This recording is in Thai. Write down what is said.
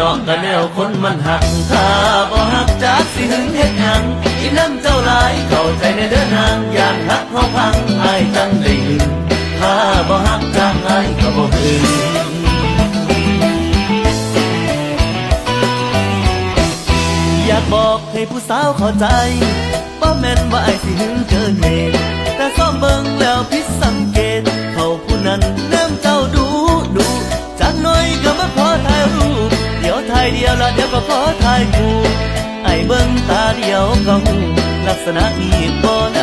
ก็แนวคนมันหักถ้าบ่หักจากสิหึงเฮ็ดหยังกินน้ำเจ้าหลายเข้าใจในเดินทางอยากหักเฮาพังอายจังได้หึงถ้าบ่หักจากอายก็บ่หึงอยากบอกให้ผู้สาวเข้าใจบ่แม่นว่าไอ้ายสิหึงเกินเหตุแต่ซ่อมเบิ่งแล้วผิสังเกตเขาผู้นั้นเริ่มเจ้ เดียวละเดี๋ยวก็ขอทายกูไอ้เบิ้งตาเดียวก็หูลักษณะนี้บ่